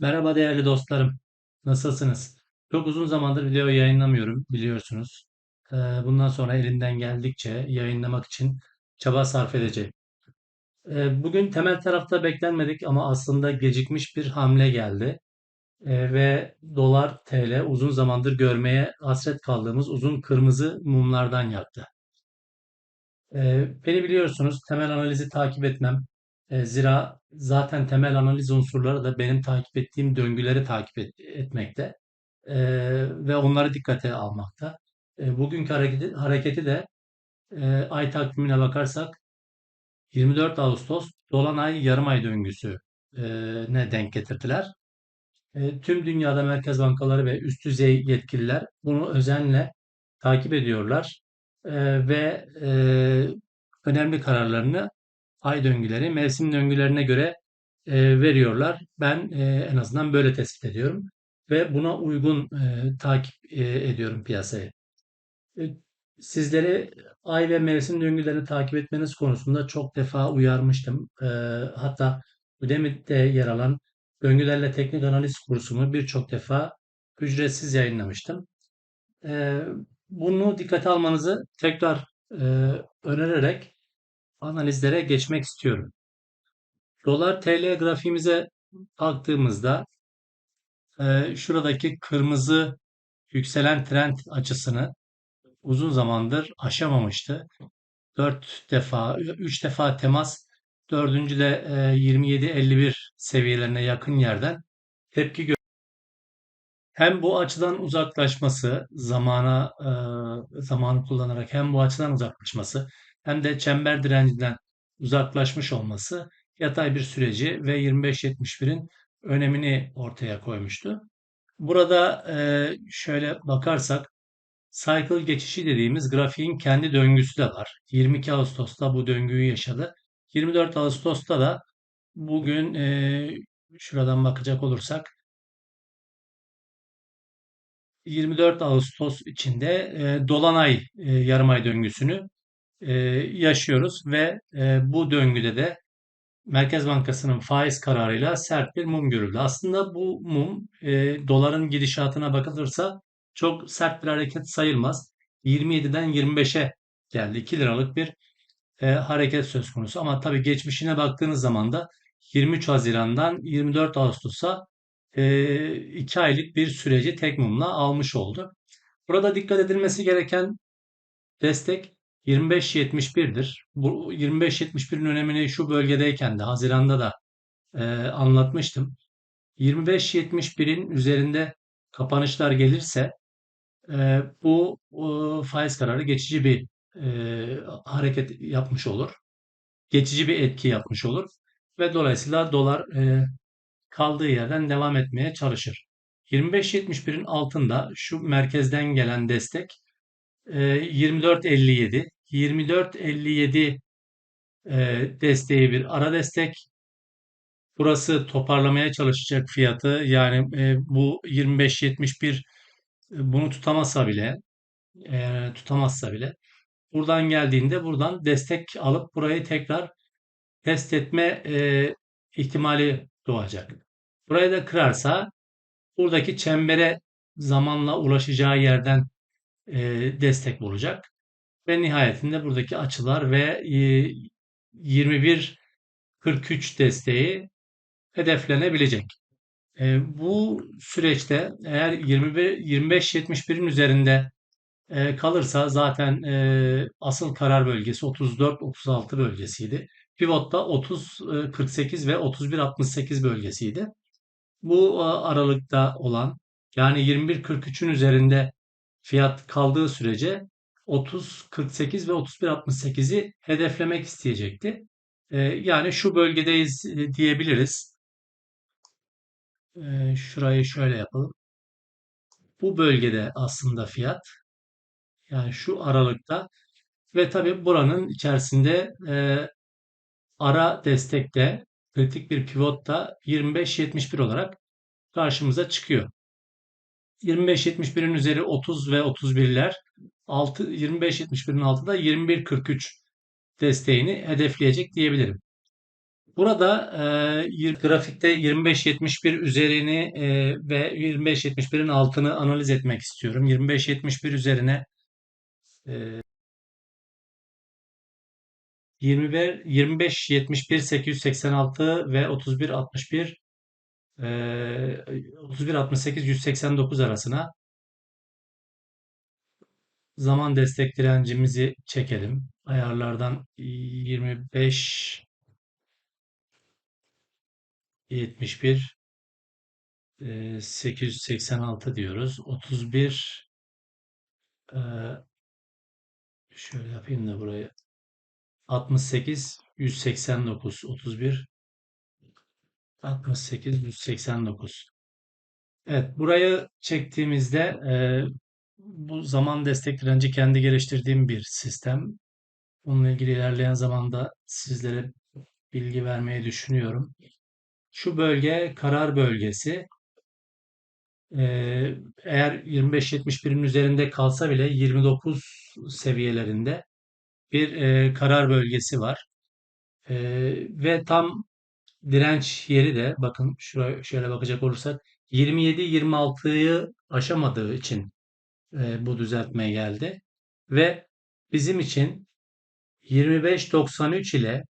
Merhaba değerli dostlarım. Nasılsınız? Çok uzun zamandır video yayınlamıyorum biliyorsunuz. Ee, Bundan sonra elimden geldikçe yayınlamak için çaba sarf edeceğim. Ee, Bugün temel tarafta beklenmedik ama aslında gecikmiş bir hamle geldi. Ee, Ve dolar TL uzun zamandır görmeye hasret kaldığımız uzun kırmızı mumlardan yaktı. Ee, Beni biliyorsunuz temel analizi takip etmem. Ee, Zira zaten temel analiz unsurları da benim takip ettiğim döngüleri takip et- etmekte Ee, ve onları dikkate almakta. Ee, Bugünkü hareketi, hareketi de e, ay takvimine bakarsak 24 Ağustos Dolunay yarım ay döngüsü e, ne denk getirdiler. E, Tüm dünyada merkez bankaları ve üst düzey yetkililer bunu özenle takip ediyorlar E, ve e, önemli kararlarını ay döngüleri, mevsim döngülerine göre e, veriyorlar. Ben e, en azından böyle tespit ediyorum ve buna uygun e, takip e, ediyorum piyasayı. E, Sizleri ay ve mevsim döngülerini takip etmeniz konusunda çok defa uyarmıştım. E, hatta Udemy'de yer alan döngülerle teknik analiz kursumu birçok defa ücretsiz yayınlamıştım. E, bunu dikkate almanızı tekrar e, önererek analizlere geçmek istiyorum. Dolar TL grafiğimize baktığımızda e, şuradaki kırmızı yükselen trend açısını uzun zamandır aşamamıştı. 4 defa, 3 defa temas, dördüncü de e, 27-51 seviyelerine yakın yerden tepki gö- Hem bu açıdan uzaklaşması, zamana e, zamanı kullanarak hem bu açıdan uzaklaşması hem de çember direncinden uzaklaşmış olması yatay bir süreci ve 25-71'in önemini ortaya koymuştu. Burada e, şöyle bakarsak cycle geçişi dediğimiz grafiğin kendi döngüsü de var. 22 Ağustos'ta bu döngüyü yaşadı. 24 Ağustos'ta da bugün e, şuradan bakacak olursak 24 Ağustos içinde e, Dolunay e, yarım ay döngüsünü e, yaşıyoruz ve e, bu döngüde de Merkez Bankası'nın faiz kararıyla sert bir mum görüldü. Aslında bu mum e, doların gidişatına bakılırsa çok sert bir hareket sayılmaz. 27'den 25'e geldi. 2 liralık bir hareket söz konusu. Ama tabii geçmişine baktığınız zaman da 23 Haziran'dan 24 Ağustos'a e, 2 aylık bir süreci tek mumla almış oldu. Burada dikkat edilmesi gereken destek 25.71'dir. Bu 25.71'in önemini şu bölgedeyken de Haziran'da da e, anlatmıştım. 25.71'in üzerinde kapanışlar gelirse e, bu e, faiz kararı geçici bir e, hareket yapmış olur. Geçici bir etki yapmış olur ve dolayısıyla dolar e, kaldığı yerden devam etmeye çalışır. 25.71'in altında şu merkezden gelen destek 24.57 24.57 e, desteği bir ara destek. Burası toparlamaya çalışacak fiyatı. Yani e, bu 25.71 e, bunu tutamazsa bile tutamazsa bile buradan geldiğinde buradan destek alıp burayı tekrar test etme ihtimali doğacak. Burayı da kırarsa buradaki çembere zamanla ulaşacağı yerden e, destek bulacak. Ve nihayetinde buradaki açılar ve e, 21-43 desteği hedeflenebilecek. E, bu süreçte eğer 21 25-71'in üzerinde e, kalırsa zaten e, asıl karar bölgesi 34-36 bölgesiydi. Pivotta 30-48 ve 31-68 bölgesiydi. Bu e, aralıkta olan yani 21-43'ün üzerinde fiyat kaldığı sürece 30-48 ve 31-68'i hedeflemek isteyecekti. E, yani şu bölgedeyiz e, diyebiliriz. E, şurayı şöyle yapalım. Bu bölgede aslında fiyat. Yani şu aralıkta ve tabii buranın içerisinde e, ara destekte kritik bir pivotta 25-71 olarak karşımıza çıkıyor. 25-71'in üzeri 30 ve 31'ler 6 25-71'in altında 21-43 desteğini hedefleyecek diyebilirim. Burada e, grafikte 25-71 üzerini e, ve 25-71'in altını analiz etmek istiyorum. 25-71 üzerine e, 21, 25-71 886 ve 31-61 e, 31-68 189 arasına zaman destek direncimizi çekelim. Ayarlardan 25 71 e, 886 diyoruz. 31 e, şöyle yapayım da burayı 68 189 31 68 189 Evet burayı çektiğimizde e, bu zaman destek direnci kendi geliştirdiğim bir sistem. Bununla ilgili ilerleyen zamanda sizlere bilgi vermeyi düşünüyorum. Şu bölge karar bölgesi. Ee, eğer 25-71'in üzerinde kalsa bile 29 seviyelerinde bir e, karar bölgesi var. Ee, ve tam direnç yeri de bakın şuraya şöyle bakacak olursak 27-26'yı aşamadığı için e, bu düzeltme geldi. Ve bizim için 25-93 ile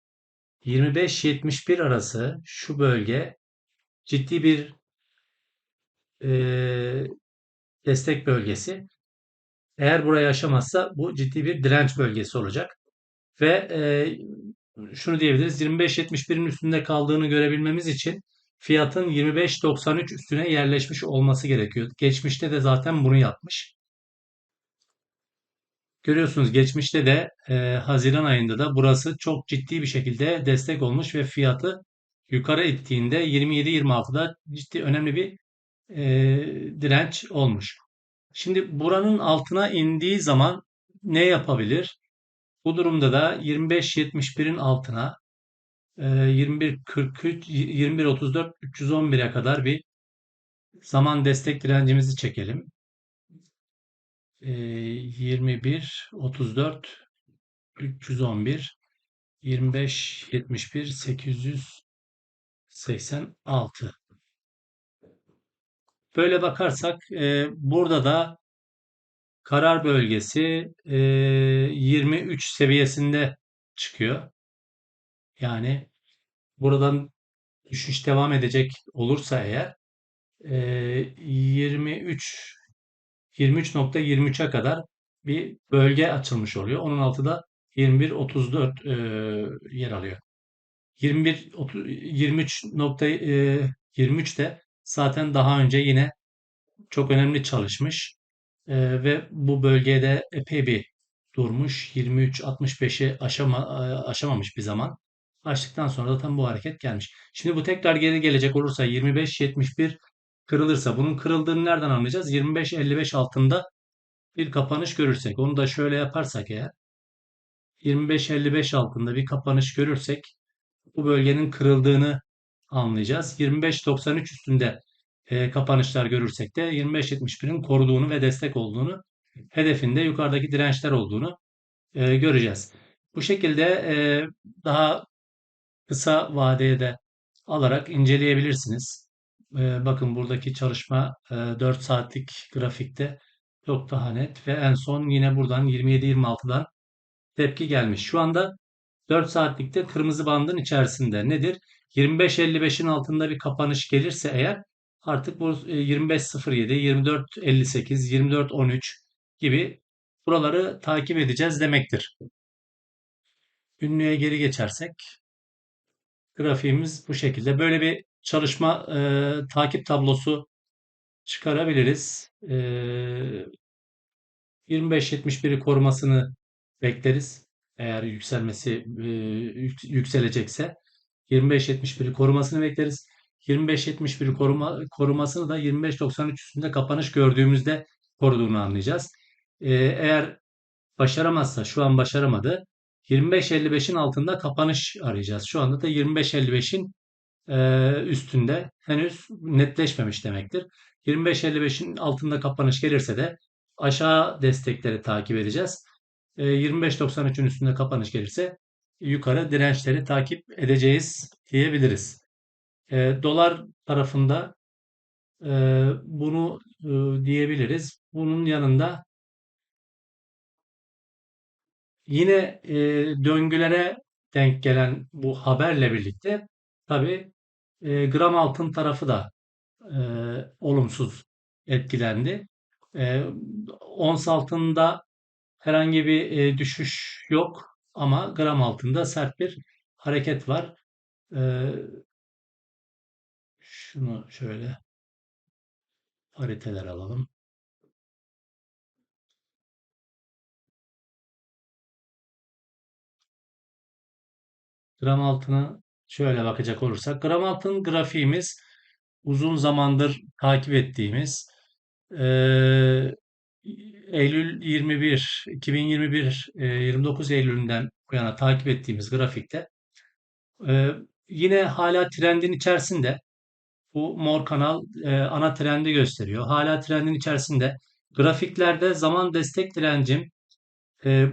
25-71 arası şu bölge ciddi bir e, destek bölgesi. Eğer burayı aşamazsa bu ciddi bir direnç bölgesi olacak. Ve e, şunu diyebiliriz 25.71'in üstünde kaldığını görebilmemiz için fiyatın 25.93 üstüne yerleşmiş olması gerekiyor. Geçmişte de zaten bunu yapmış. Görüyorsunuz geçmişte de e, Haziran ayında da burası çok ciddi bir şekilde destek olmuş ve fiyatı yukarı ittiğinde 27-26'da ciddi önemli bir e, direnç olmuş. Şimdi buranın altına indiği zaman ne yapabilir? Bu durumda da 25.71'in altına e, 21.43, 21.34, 311'e kadar bir zaman destek direncimizi çekelim. E, 21, 34, 311, 25, 71, 886. Böyle bakarsak e, burada da karar bölgesi e, 23 seviyesinde çıkıyor. Yani buradan düşüş devam edecek olursa eğer e, 23 23.23'e kadar bir bölge açılmış oluyor. Onun altı da 21.34 e, yer alıyor. 21 30, 23 nokta, e, 23 de zaten daha önce yine çok önemli çalışmış E, ve bu bölgede epey bir durmuş. 23.65'i aşama, e, aşamamış bir zaman. Açtıktan sonra da tam bu hareket gelmiş. Şimdi bu tekrar geri gelecek olursa 25.71 kırılırsa bunun kırıldığını nereden anlayacağız? 25.55 altında bir kapanış görürsek. Onu da şöyle yaparsak eğer 25.55 altında bir kapanış görürsek bu bölgenin kırıldığını anlayacağız. 25.93 üstünde e, kapanışlar görürsek de 25.71'in koruduğunu ve destek olduğunu, hedefinde yukarıdaki dirençler olduğunu e, göreceğiz. Bu şekilde e, daha kısa vadeye de alarak inceleyebilirsiniz. E, bakın buradaki çalışma e, 4 saatlik grafikte çok daha net ve en son yine buradan 27-26'dan tepki gelmiş. Şu anda 4 saatlikte kırmızı bandın içerisinde. Nedir? 25.55'in altında bir kapanış gelirse eğer artık bu 25.07, 24.58, 24.13 gibi buraları takip edeceğiz demektir. Ünlüye geri geçersek grafiğimiz bu şekilde. Böyle bir çalışma e, takip tablosu çıkarabiliriz. E, 25.71'i korumasını bekleriz. Eğer yükselmesi e, yükselecekse 25.71'i korumasını bekleriz. 25.71'i koruma, korumasını da 25.93 üstünde kapanış gördüğümüzde koruduğunu anlayacağız. E, eğer başaramazsa şu an başaramadı. 25.55'in altında kapanış arayacağız. Şu anda da 25.55'in e, üstünde henüz netleşmemiş demektir. 25.55'in altında kapanış gelirse de aşağı destekleri takip edeceğiz. E, 25.93'ün üstünde kapanış gelirse yukarı dirençleri takip edeceğiz diyebiliriz. E, dolar tarafında e, bunu e, diyebiliriz. Bunun yanında yine e, döngülere denk gelen bu haberle birlikte tabii e, gram altın tarafı da e, olumsuz etkilendi. E, ons altında herhangi bir e, düşüş yok ama gram altında sert bir hareket var. E, şunu şöyle pariteler alalım. Gram altına şöyle bakacak olursak gram altın grafiğimiz uzun zamandır takip ettiğimiz e, Eylül 21 2021 e, 29 Eylül'ünden bu yana takip ettiğimiz grafikte e, yine hala trendin içerisinde bu mor kanal e, ana trendi gösteriyor. Hala trendin içerisinde grafiklerde zaman destek direncim e,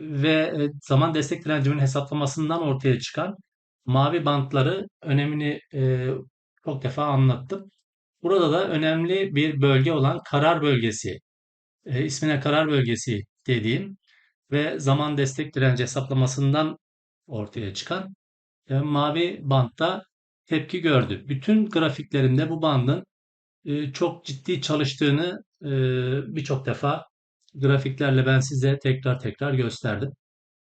ve e, zaman destek direncimin hesaplamasından ortaya çıkan mavi bantları önemini e, çok defa anlattım. Burada da önemli bir bölge olan karar bölgesi, e, ismine karar bölgesi dediğim ve zaman destek direnci hesaplamasından ortaya çıkan e, mavi bantta tepki gördü. Bütün grafiklerinde bu bandın e, çok ciddi çalıştığını e, birçok defa grafiklerle ben size tekrar tekrar gösterdim.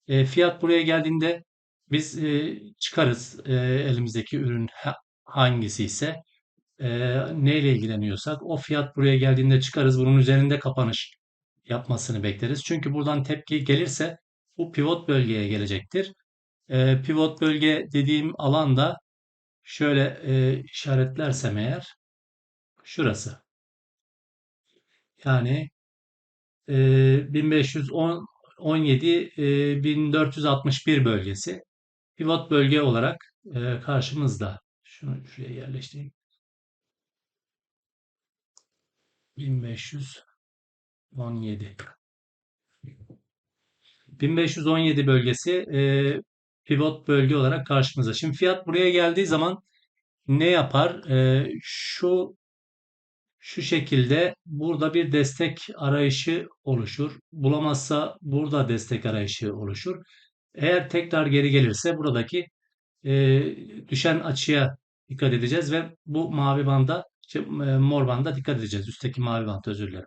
E, fiyat buraya geldiğinde biz e, çıkarız e, elimizdeki ürün ha- hangisi ise e, neyle ilgileniyorsak o fiyat buraya geldiğinde çıkarız. Bunun üzerinde kapanış yapmasını bekleriz. Çünkü buradan tepki gelirse bu pivot bölgeye gelecektir. E, pivot bölge dediğim alanda şöyle e, işaretlersem eğer şurası. Yani e, 1517 e, 1461 bölgesi pivot bölge olarak e, karşımızda. Şunu şuraya yerleştireyim. 1517. 1517 bölgesi e, pivot bölge olarak karşımıza. Şimdi fiyat buraya geldiği zaman ne yapar? E, şu şu şekilde burada bir destek arayışı oluşur. Bulamazsa burada destek arayışı oluşur. Eğer tekrar geri gelirse buradaki e, düşen açıya dikkat edeceğiz ve bu mavi banda şey, e, mor banda dikkat edeceğiz. Üstteki mavi band özür dilerim.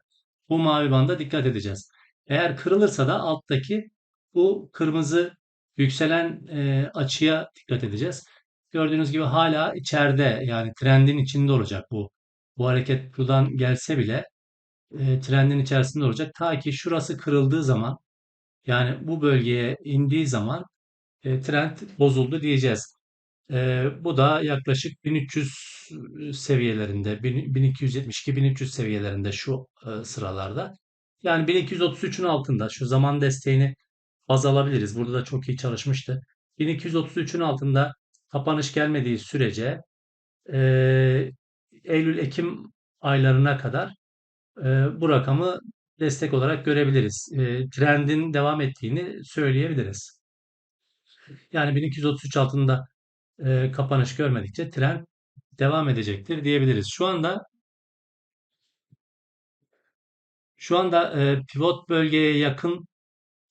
Bu mavi banda dikkat edeceğiz. Eğer kırılırsa da alttaki bu kırmızı yükselen e, açıya dikkat edeceğiz. Gördüğünüz gibi hala içeride yani trendin içinde olacak bu. Bu hareket buradan gelse bile e, trendin içerisinde olacak. Ta ki şurası kırıldığı zaman yani bu bölgeye indiği zaman e, trend bozuldu diyeceğiz. E, bu da yaklaşık 1300 seviyelerinde, 1272-1300 seviyelerinde şu e, sıralarda. Yani 1233'ün altında şu zaman desteğini baz alabiliriz. Burada da çok iyi çalışmıştı. 1233'ün altında kapanış gelmediği sürece e, Eylül-Ekim aylarına kadar e, bu rakamı destek olarak görebiliriz. E, trendin devam ettiğini söyleyebiliriz. Yani 1233 altında e, kapanış görmedikçe trend devam edecektir diyebiliriz. Şu anda şu anda e, pivot bölgeye yakın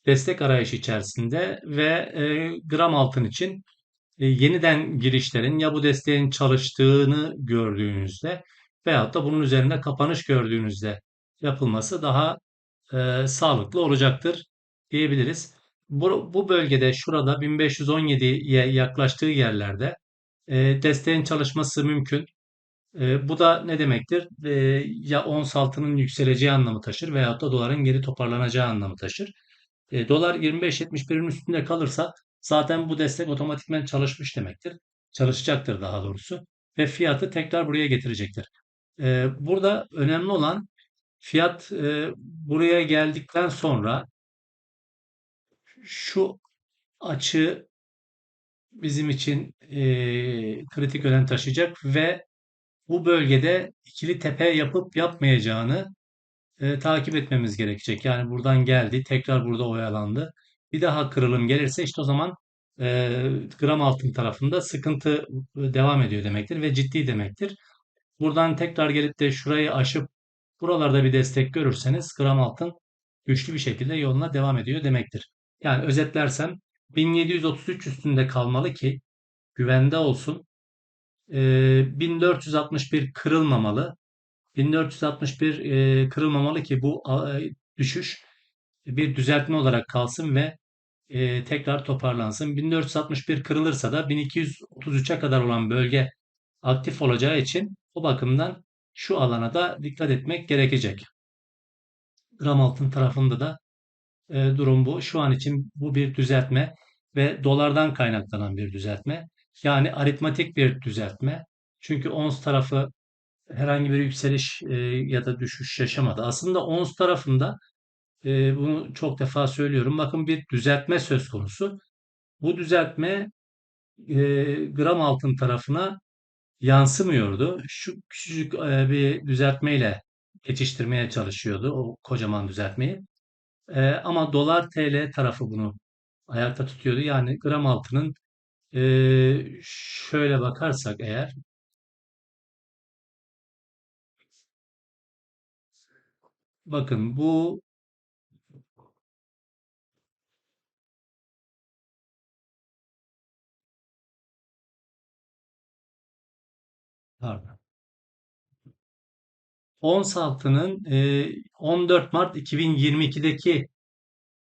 destek arayışı içerisinde ve e, gram altın için e, yeniden girişlerin ya bu desteğin çalıştığını gördüğünüzde veyahut da bunun üzerinde kapanış gördüğünüzde yapılması daha e, sağlıklı olacaktır diyebiliriz. Bu, bu bölgede şurada 1517'ye yaklaştığı yerlerde e, desteğin çalışması mümkün. E, bu da ne demektir? E, ya ons altının yükseleceği anlamı taşır veyahut da doların geri toparlanacağı anlamı taşır. E, dolar 25.71'in üstünde kalırsa zaten bu destek otomatikmen çalışmış demektir. Çalışacaktır daha doğrusu. Ve fiyatı tekrar buraya getirecektir. E, burada önemli olan fiyat e, buraya geldikten sonra şu açı bizim için e, kritik önem taşıyacak ve bu bölgede ikili tepe yapıp yapmayacağını e, takip etmemiz gerekecek. Yani buradan geldi, tekrar burada oyalandı. Bir daha kırılım gelirse işte o zaman e, gram altın tarafında sıkıntı devam ediyor demektir ve ciddi demektir. Buradan tekrar gelip de şurayı aşıp buralarda bir destek görürseniz gram altın güçlü bir şekilde yoluna devam ediyor demektir. Yani özetlersem 1733 üstünde kalmalı ki güvende olsun. Ee, 1461 kırılmamalı. 1461 e, kırılmamalı ki bu e, düşüş bir düzeltme olarak kalsın ve e, tekrar toparlansın. 1461 kırılırsa da 1233'e kadar olan bölge aktif olacağı için o bakımdan şu alana da dikkat etmek gerekecek. Gram altın tarafında da e, durum bu. Şu an için bu bir düzeltme ve dolardan kaynaklanan bir düzeltme. Yani aritmatik bir düzeltme. Çünkü ons tarafı herhangi bir yükseliş e, ya da düşüş yaşamadı. Aslında ons tarafında e, bunu çok defa söylüyorum. Bakın bir düzeltme söz konusu. Bu düzeltme e, gram altın tarafına yansımıyordu. Şu küçücük e, bir düzeltmeyle geçiştirmeye çalışıyordu o kocaman düzeltmeyi. E, ama dolar TL tarafı bunu ayakta tutuyordu. Yani gram altının e, şöyle bakarsak eğer bakın bu pardon. Ons altının e, 14 Mart 2022'deki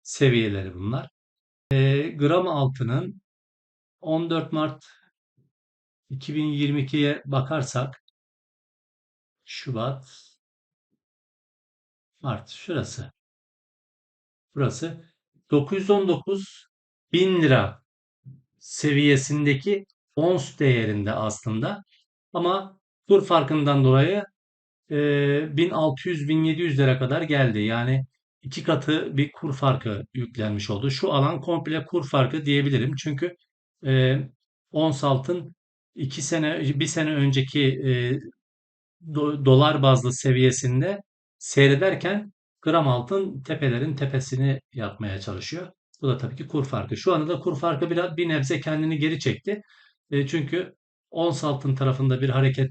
seviyeleri bunlar. E, gram altının 14 Mart 2022'ye bakarsak Şubat, Mart şurası. Burası 919 bin lira seviyesindeki ons değerinde aslında. Ama kur farkından dolayı e, 1600-1700 lira kadar geldi. Yani iki katı bir kur farkı yüklenmiş oldu. Şu alan komple kur farkı diyebilirim. Çünkü e, ons altın iki sene, bir sene önceki e, do, dolar bazlı seviyesinde seyrederken gram altın tepelerin tepesini yapmaya çalışıyor. Bu da tabii ki kur farkı. Şu anda da kur farkı biraz bir nebze kendini geri çekti. E, çünkü ons altın tarafında bir hareket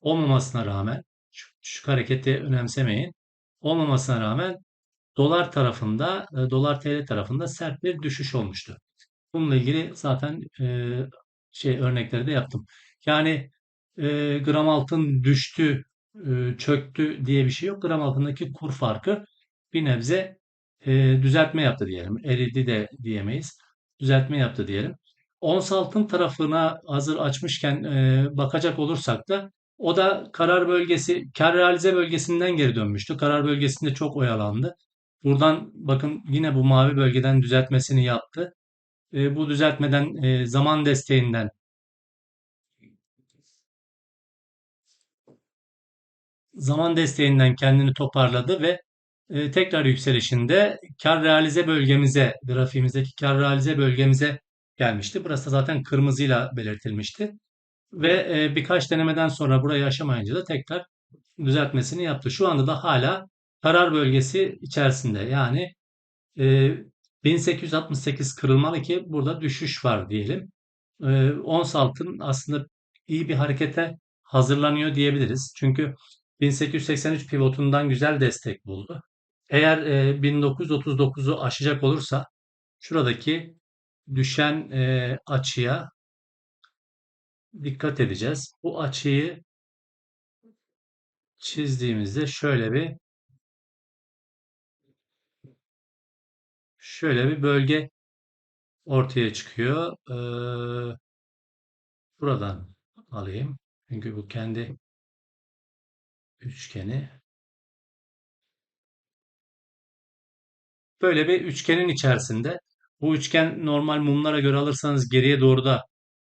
olmamasına rağmen şu, şu hareketi önemsemeyin. Olmamasına rağmen dolar tarafında, e, dolar TL tarafında sert bir düşüş olmuştu. Bununla ilgili zaten e, şey örnekleri de yaptım. Yani e, gram altın düştü, e, çöktü diye bir şey yok. Gram altındaki kur farkı bir nebze e, düzeltme yaptı diyelim. Eridi de diyemeyiz. Düzeltme yaptı diyelim. Ons altın tarafına hazır açmışken e, bakacak olursak da o da karar bölgesi, kar realize bölgesinden geri dönmüştü. Karar bölgesinde çok oyalandı. Buradan bakın yine bu mavi bölgeden düzeltmesini yaptı. Bu düzeltmeden zaman desteğinden zaman desteğinden kendini toparladı ve e, tekrar yükselişinde kar realize bölgemize, grafiğimizdeki kar realize bölgemize gelmişti. Burası zaten kırmızıyla belirtilmişti. Ve e, birkaç denemeden sonra burayı aşamayınca da tekrar düzeltmesini yaptı. Şu anda da hala karar bölgesi içerisinde. Yani e, 1868 kırılmalı ki burada düşüş var diyelim. E, ons altın aslında iyi bir harekete hazırlanıyor diyebiliriz. Çünkü 1883 pivotundan güzel destek buldu. Eğer e, 1939'u aşacak olursa şuradaki düşen e, açıya dikkat edeceğiz. Bu açıyı çizdiğimizde şöyle bir şöyle bir bölge ortaya çıkıyor. Ee, buradan alayım. Çünkü bu kendi üçgeni. Böyle bir üçgenin içerisinde. Bu üçgen normal mumlara göre alırsanız geriye doğru da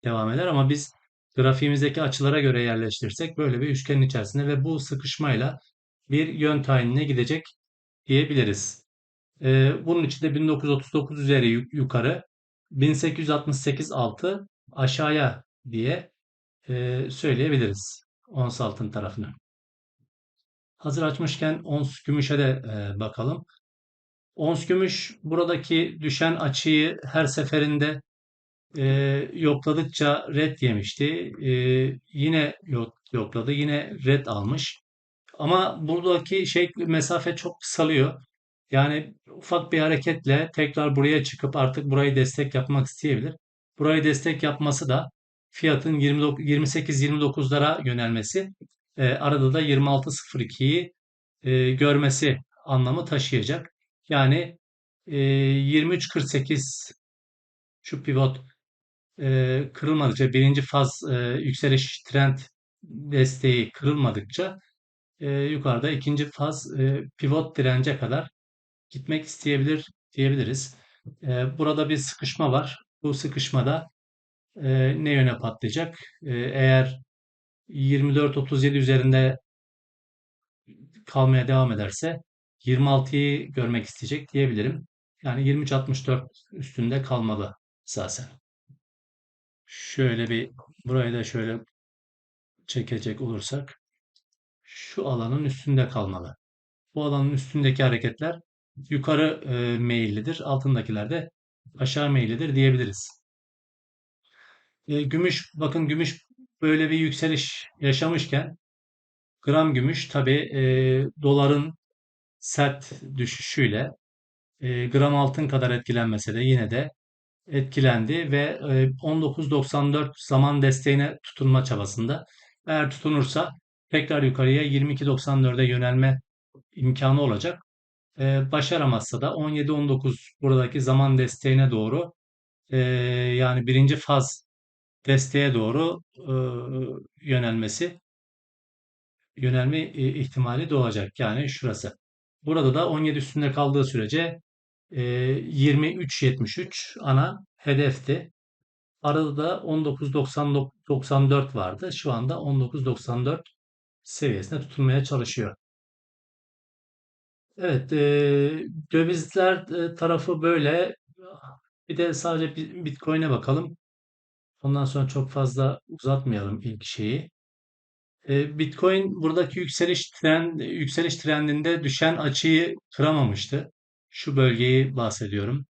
devam eder ama biz grafiğimizdeki açılara göre yerleştirirsek böyle bir üçgenin içerisinde ve bu sıkışmayla bir yön tayinine gidecek diyebiliriz. Ee, bunun için de 1939 üzeri yukarı 1868 altı aşağıya diye e, söyleyebiliriz ons altın tarafını. Hazır açmışken ons gümüşe de e, bakalım. Ons gümüş buradaki düşen açıyı her seferinde e, yokladıkça red yemişti. E, yine yok, yokladı, yine red almış. Ama buradaki şey mesafe çok kısalıyor. Yani ufak bir hareketle tekrar buraya çıkıp artık burayı destek yapmak isteyebilir. Burayı destek yapması da fiyatın 28-29'lara yönelmesi, e, arada da 26.02'yi e, görmesi anlamı taşıyacak. Yani e, 23.48 şu pivot e, kırılmadıkça, birinci faz e, yükseliş trend desteği kırılmadıkça e, yukarıda ikinci faz e, pivot dirence kadar gitmek isteyebilir diyebiliriz. E, burada bir sıkışma var. Bu sıkışmada e, ne yöne patlayacak? E, eğer 24-37 üzerinde kalmaya devam ederse 26'yı görmek isteyecek diyebilirim. Yani 23-64 üstünde kalmalı esasen. Şöyle bir burayı da şöyle çekecek olursak şu alanın üstünde kalmalı. Bu alanın üstündeki hareketler yukarı e, meyillidir. Altındakiler de aşağı meyillidir diyebiliriz. E, gümüş, bakın gümüş böyle bir yükseliş yaşamışken gram gümüş tabi e, doların sert düşüşüyle e, gram altın kadar etkilenmese de yine de etkilendi ve e, 19.94 zaman desteğine tutunma çabasında. Eğer tutunursa tekrar yukarıya 22.94'e yönelme imkanı olacak. E, başaramazsa da 17-19 buradaki zaman desteğine doğru e, yani birinci faz desteğe doğru e, yönelmesi yönelme ihtimali doğacak. Yani şurası. Burada da 17 üstünde kaldığı sürece e, 23.73 ana hedefti. Arada da 19.94 vardı. Şu anda 19.94 seviyesine tutunmaya çalışıyor. Evet, e, dövizler tarafı böyle. Bir de sadece Bitcoin'e bakalım. Ondan sonra çok fazla uzatmayalım ilk şeyi. E, Bitcoin buradaki yükseliş trend, yükseliş trendinde düşen açıyı kıramamıştı. Şu bölgeyi bahsediyorum.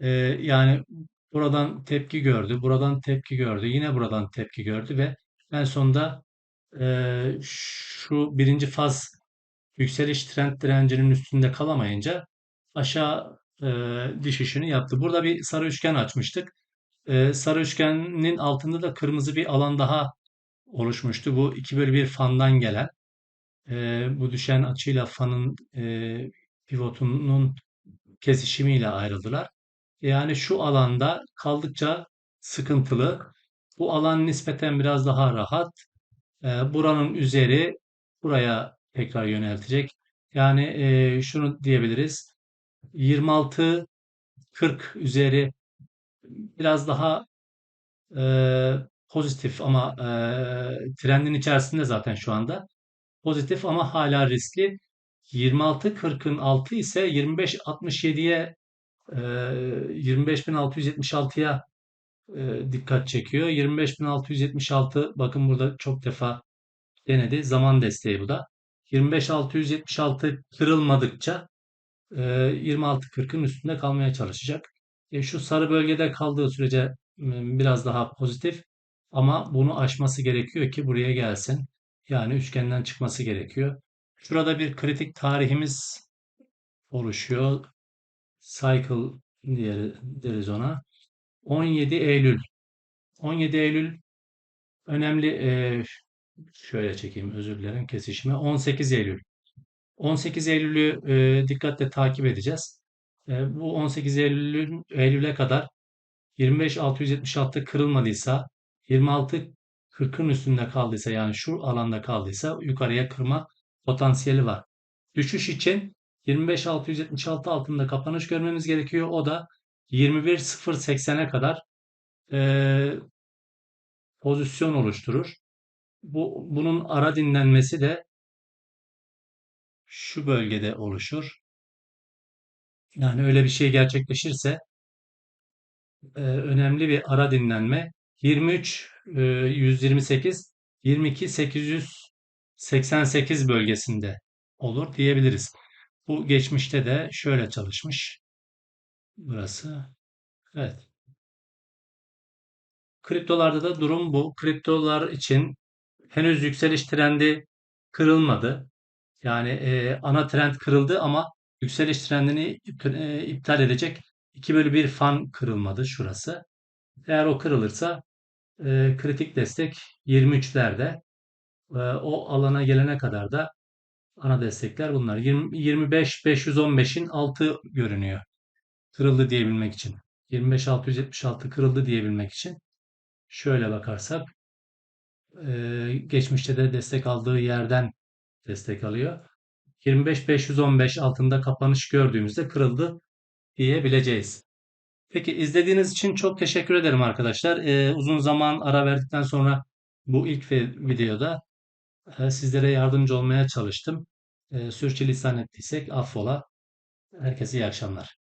E, yani buradan tepki gördü, buradan tepki gördü, yine buradan tepki gördü ve en sonunda e, şu birinci faz yükseliş trend direncinin üstünde kalamayınca aşağı düşüşünü yaptı. Burada bir sarı üçgen açmıştık. Sarı üçgenin altında da kırmızı bir alan daha oluşmuştu. Bu 2 bölü 1 fandan gelen bu düşen açıyla fanın pivotunun kesişimiyle ayrıldılar. Yani şu alanda kaldıkça sıkıntılı. Bu alan nispeten biraz daha rahat. Buranın üzeri buraya tekrar yöneltecek. Yani şunu diyebiliriz. 26 40 üzeri biraz daha e, pozitif ama e, trendin içerisinde zaten şu anda. Pozitif ama hala riskli. 26.40'ın altı ise 25.67'ye e, 25.676'ya e, dikkat çekiyor. 25.676 bakın burada çok defa denedi. Zaman desteği bu da. 25.676 kırılmadıkça e, 26.40'ın üstünde kalmaya çalışacak. E, şu sarı bölgede kaldığı sürece biraz daha pozitif ama bunu aşması gerekiyor ki buraya gelsin. Yani üçgenden çıkması gerekiyor. Şurada bir kritik tarihimiz oluşuyor. Cycle diye deriz ona. 17 Eylül. 17 Eylül önemli e, şöyle çekeyim özür dilerim kesişime. 18 Eylül. 18 Eylül'ü e, dikkatle takip edeceğiz. E, bu 18 Eylül Eylül'e kadar 25.676 kırılmadıysa 26 40'ın üstünde kaldıysa yani şu alanda kaldıysa yukarıya kırma potansiyeli var. Düşüş için 25.676 altında kapanış görmemiz gerekiyor. O da 21.080'e kadar e, pozisyon oluşturur. Bu, bunun ara dinlenmesi de şu bölgede oluşur. Yani öyle bir şey gerçekleşirse e, önemli bir ara dinlenme 23 e, 128 22 888 bölgesinde olur diyebiliriz. Bu geçmişte de şöyle çalışmış. Burası. Evet. Kriptolarda da durum bu. Kriptolar için henüz yükseliş trendi kırılmadı. Yani e, ana trend kırıldı ama yükseliş trendini e, iptal edecek 2 bölü 1 fan kırılmadı şurası. Eğer o kırılırsa e, kritik destek 23'lerde. E, o alana gelene kadar da ana destekler bunlar. 20, 25 515'in altı görünüyor. Kırıldı diyebilmek için. 25 676 kırıldı diyebilmek için. Şöyle bakarsak e, geçmişte de destek aldığı yerden destek alıyor. 25 515 altında kapanış gördüğümüzde kırıldı diyebileceğiz. Peki izlediğiniz için çok teşekkür ederim arkadaşlar. Ee, uzun zaman ara verdikten sonra bu ilk videoda e, sizlere yardımcı olmaya çalıştım. E, sürçülisan ettiysek affola. Herkese iyi akşamlar.